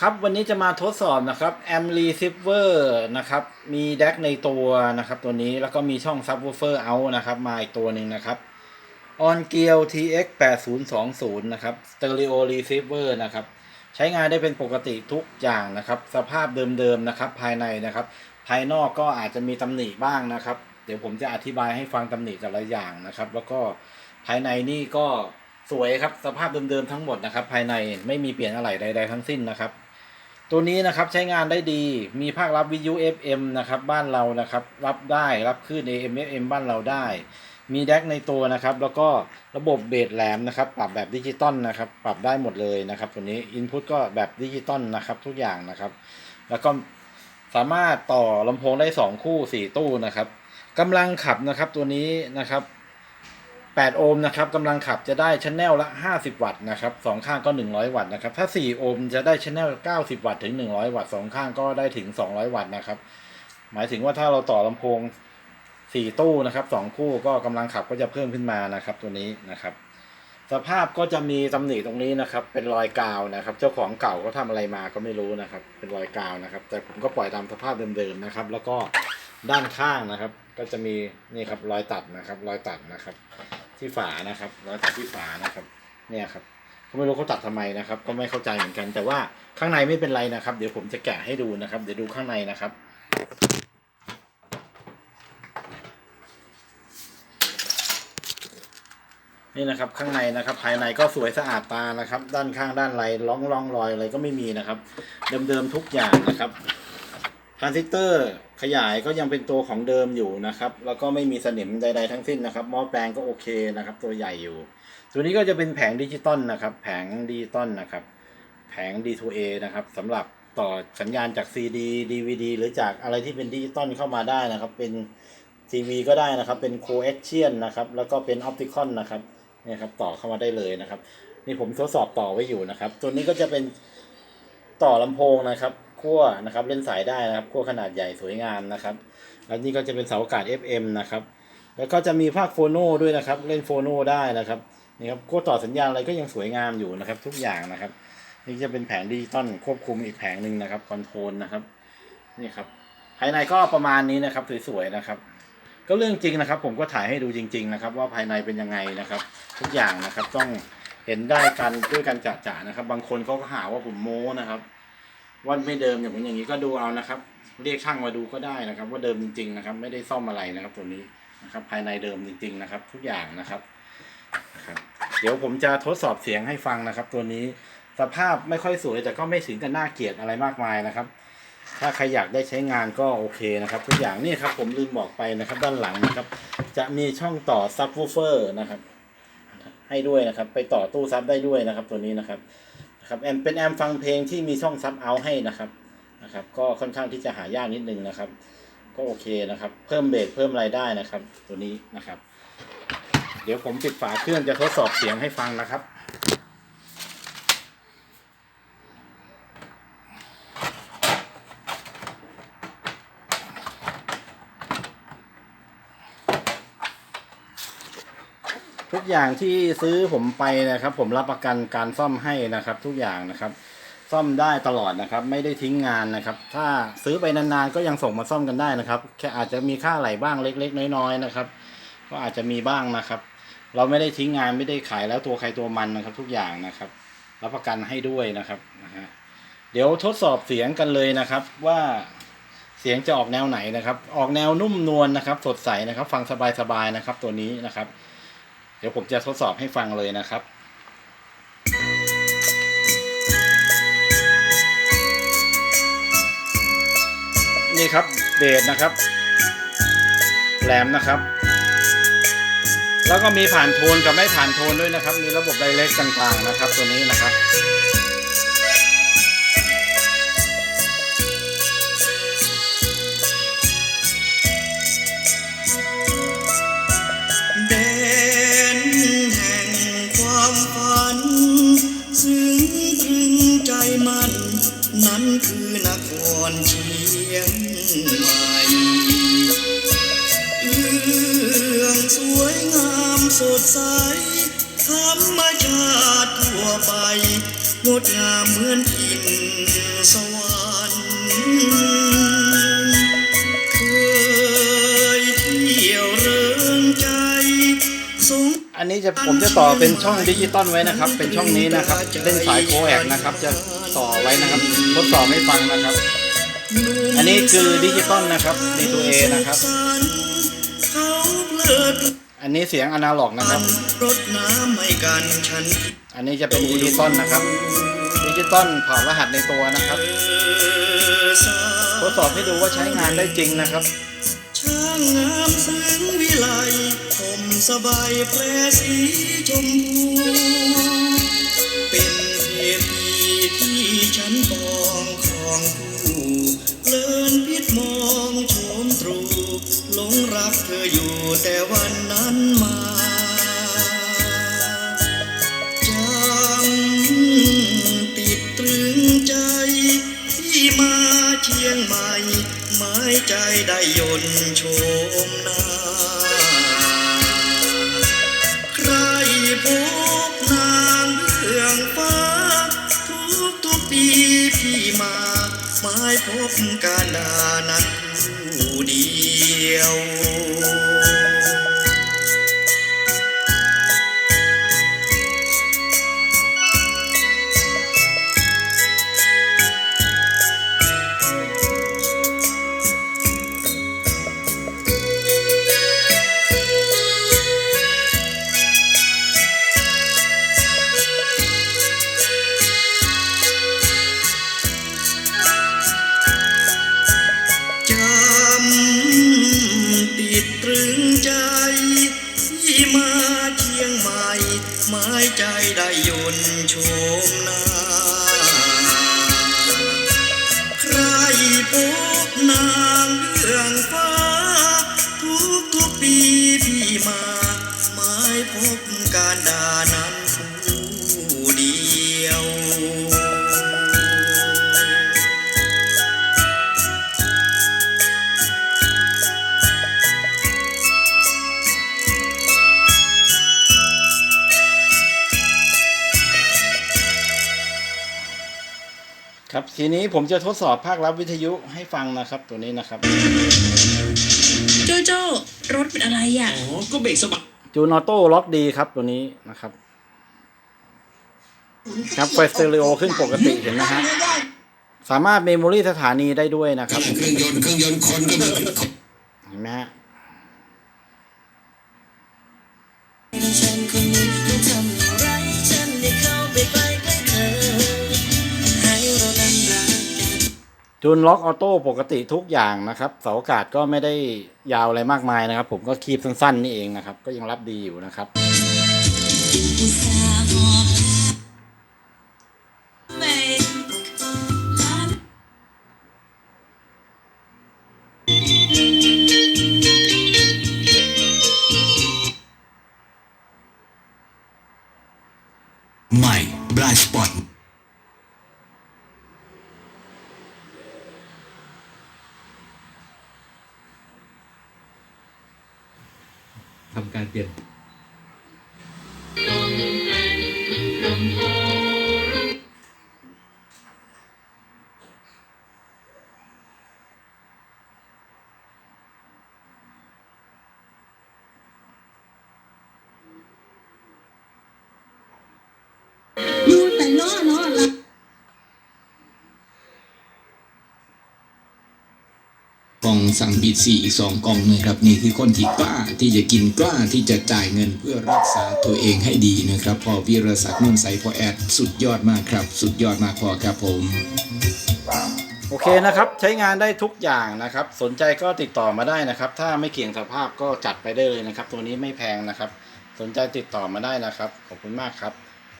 ครับวันนี้จะมาทดสอบนะครับแอม Receiver นะครับมีแดกในตัวนะครับตัวนี้แล้วก็มีช่อง Subwoofer out นะครับมาอีกตัวหนึ่งนะครับ On g e a r TX 8020นะครับ Stereo Receiver นะครับใช้งานได้เป็นปกติทุกอย่างนะครับ สภาพเดิมๆนะครับภายในนะครับ ภายนอกก็อาจจะมีตำหนิบ้างนะครับ เดี๋ยวผมจะอธิบายให้ฟังตำหนิแต่ละอย่างนะครับ แล้วก็ภายในนี่ก็สวยครับสภาพเดิมๆทั้งหมดนะครับ ภายในไม่มีเปลี่ยนอะไรใด ๆ ทั้งสิ้นนะครับ ตัวนี้นะครับใช้งานได้ดี มีภาครับวิทยุ FM นะครับบ้านเรานะครับ รับได้รับคลื่น AM FM บ้านเราได้ มีแดกในตัวนะครับ แล้วก็ระบบเบสแหลมนะครับ ปรับแบบดิจิตอลนะครับ ปรับได้หมดเลยนะครับ ตัวนี้อินพุตก็แบบดิจิตอลนะครับ ทุกอย่างนะครับ แล้วก็สามารถต่อลำโพงได้ 2 คู่ 4 ตู้นะครับกำลังขับนะครับตัวนี้นะครับ 8 โอห์มนะครับกำลังขับจะได้ชันแนลละ 50 วัตต์นะครับสองข้างก็ 100 วัตต์นะครับถ้า 4 โอห์มจะได้ชันแนล90 วัตต์ถึง 100 วัตต์สองข้างก็ได้ถึง 200 วัตต์นะครับหมายถึงว่าถ้าเราต่อลำโพง 4 ตู้นะครับ2คู่ก็กำลังขับก็จะเพิ่มขึ้นมานะครับตัวนี้นะครับสภาพก็จะมีตำหนิตรงนี้นะครับ เป็นรอยกาวนะครับ เจ้าของเก่าก็ทำอะไรมาก็ไม่รู้นะครับ เป็นรอยกาวนะครับ แต่ผมก็ปล่อยตามสภาพเดิมๆนะครับ แล้วก็ด้านข้างนะครับ ก็จะมีนี่ครับรอยตัดนะครับ รอยตัดนะครับ ที่ฝานะครับรอยตัดที่ฝานะครับ เนี่ยครับก็ไม่รู้เขาตัดทำไมนะครับ ก็ไม่เข้าใจเหมือนกัน แต่ว่าข้างในไม่เป็นไรนะครับ เดี๋ยวผมจะแกะให้ดูนะครับ เดี๋ยวดูข้างในนะครับนี่นะครับข้างในนะครับ ภายในก็สวยสะอาดตานะครับ ด้านข้างด้านไรร่องร่องรอยอะไรก็ไม่มีนะครับ เดิมๆทุกอย่างนะครับ ทรานซิสเตอร์ขยายก็ยังเป็นตัวของเดิมอยู่นะครับ แล้วก็ไม่มีสนิมใด ๆ ทั้งสิ้นนะครับหม้อแปลงก็โอเคนะครับ ตัวใหญ่อยู่ ตัวนี้ก็จะเป็นแผงดิจิตอลนะครับ แผงดิจิตอลนะครับ แผง D2A นะครับสำหรับต่อสัญญาณจาก CD DVD หรือจากอะไรที่เป็นดิจิตอลเข้ามาได้นะครับ เป็นทีวีก็ได้นะครับ เป็น coaxial นนะครับ แล้วก็เป็น optical นนะครับนี่ครับต่อเข้ามาได้เลยนะครับ นี่ผมทดสอบต่อไว้อยู่นะครับ ตัวนี้ก็จะเป็นต่อลำโพงนะครับ ขั้วนะครับเล่นสายได้นะครับขั้วขนาดใหญ่สวยงามนะครับ แล้วนี่ก็จะเป็นเสาอากาศ FM นะครับ แล้วก็จะมีภาคโฟโนด้วยนะครับ เล่นโฟโนได้นะครับนี่ครับขั้วต่อสัญญาณอะไรก็ยังสวยงามอยู่นะครับ ทุกอย่างนะครับ นี่จะเป็นแผงดิจิตอลควบคุมอีกแผงหนึ่งนะครับคอนโทรลนะครับนี่ครับภายในก็ประมาณนี้นะครับสวยๆนะครับ ก็เรื่องจริงนะครับ ผมก็ถ่ายให้ดูจริง ๆ นะครับ ว่าภายในเป็นยังไงนะครับ ทุกอย่างนะครับต้องเห็นได้กันด้วยกันจ่าๆนะครับ บางคนเขาก็หาว่าผมโม้นะครับ ว่าไม่เดิมอย่างนี้อย่างนี้ก็ดูเอานะครับ เรียกช่างมาดูก็ได้นะครับ ว่าเดิมจริงๆนะครับ ไม่ได้ซ่อมอะไรนะครับตัวนี้นะครับ ภายในเดิมจริง ๆนะครับ ทุกอย่างนะครับครับ เดี๋ยวผมจะทดสอบเสียงให้ฟังนะครับ ตัวนี้สภาพไม่ค่อยสวยแต่ก็ไม่ถึงกับน่าเกลียดอะไรมากมายนะครับ ถ้าใครอยากได้ใช้งานก็โอเคนะครับ ทุกอย่างนี่ครับ ผมลืมบอกไปนะครับ ด้านหลังนะครับ จะมีช่องต่อซับวูเฟอร์นะครับ ให้ด้วยนะครับ ไปต่อตู้ซับได้ด้วยนะครับ ตัวนี้นะครับ ครับแอมเป็นแอมฟังเพลงที่มีช่องซับเอาให้นะครับนะครับ ก็ค่อนข้างที่จะหายากนิดนึงนะครับ ก็โอเคนะครับ เพิ่มเบสเพิ่มรายได้นะครับ ตัวนี้นะครับ เดี๋ยวผมปิดฝาเครื่องจะทดสอบเสียงให้ฟังนะครับ ทุกอย่างที่ซื้อผมไปนะครับ ผมรับประกันการซ่อมให้นะครับ ทุกอย่างนะครับ ซ่อมได้ตลอดนะครับ ไม่ได้ทิ้งงานนะครับ ถ้าซื้อไปนานๆก็ยังส่งมาซ่อมกันได้นะครับ แค่อาจจะมีค่าไหลบ้างเล็ก ๆ น้อยๆนะครับ ก็อาจจะมีบ้างนะครับ เราไม่ได้ทิ้งงานไม่ได้ขายแล้วตัวใครตัวมันนะครับ ทุกอย่างนะครับ รับประกันให้ด้วยนะครับนะฮะเดี๋ยวทดสอบเสียงกันเลยนะครับว่าเสียงจะออกแนวไหนนะครับ ออกแนวนุ่มนวลนะครับ สดใสนะครับ ฟังสบายๆนะครับ ตัวนี้นะครับ ดี๋ยวผมจะทดสอบให้ฟังเลยนะครับนี่ครับเบสนะครับแหลมนะครับ แล้วก็มีผ่านโทนกับไม่ผ่านโทนด้วยนะครับ มีระบบไดเรกต่างๆนะครับ ตัวนี้นะครับ อนเชียงใหม่เรื่องสวยงามสดใสธรรมชาติทั่วไปงดงามเหมือนอิน จะผมจะต่อเป็นช่องดิจิตอลไว้นะครับ เป็นช่องนี้นะครับ เล่นสายโคแอกนะครับ จะต่อไว้นะครับ ทดสอบให้ฟังนะครับ อันนี้คือดิจิตอลนะครับในตัว A นะครับ อันนี้เสียงอนาล็อกนะครับ อันนี้จะเป็นดิจิตอลนะครับดิจิตอลผ่านรหัสในตัวนะครับทดสอบให้ดูว่าใช้งานได้จริงนะครับ สบายแพรสีชมพู เป็นเทพีที่ฉันปองครองคู่เลินพิษมองโฉมตรูหลงรักเธออยู่แต่วันนั้นมาจำติดตรึงใจที่มาเชียงใหม่หมายใจได้ยนโช การดานั้น มาหมายพบการดานั้นผู้เดียวครับทีนี้ผมจะทดสอบภาครับวิทยุให้ฟังนะครับตัวนี้นะครับ โจโจ้ รถเป็นอะไรอะ อ๋อ ก็เบรกสะบัดจูนอโต้ล็อกดีครับตัวนี้นะครับ ครับไฟสเตอริโอขึ้นปกติเห็นนะฮะ สามารถเมมโมรีสถานีได้ด้วยนะครับ เครื่องยนต์เครื่องยนต์คนก็มีเห็นไหมฮะ ฉันคนนี้ จูนล็อกออโต้ปกติทุกอย่างนะครับ เสาอากาศก็ไม่ได้ยาวอะไรมากมายนะครับ ผมก็คีบสั้นๆนี่เองนะครับ ก็ยังรับดีอยู่นะครับ ทำการเปลี่ยน กล่องสั่งบีดซีอีกสองกล่องนะครับนี่คือคนที่กล้าที่จะกินกล้าที่จะจ่ายเงินเพื่อรักษาตัวเองให้ดีนะครับพอวิรศักดิ์นุ่นใสพอแอดสุดยอดมากครับ สุดยอดมากพอครับผมโอเคนะครับใช้งานได้ทุกอย่างนะครับ สนใจก็ติดต่อมาได้นะครับ ถ้าไม่เกี่ยงสภาพก็จัดไปได้เลยนะครับ ตัวนี้ไม่แพงนะครับ สนใจติดต่อมาได้นะครับ ขอบคุณมากครับ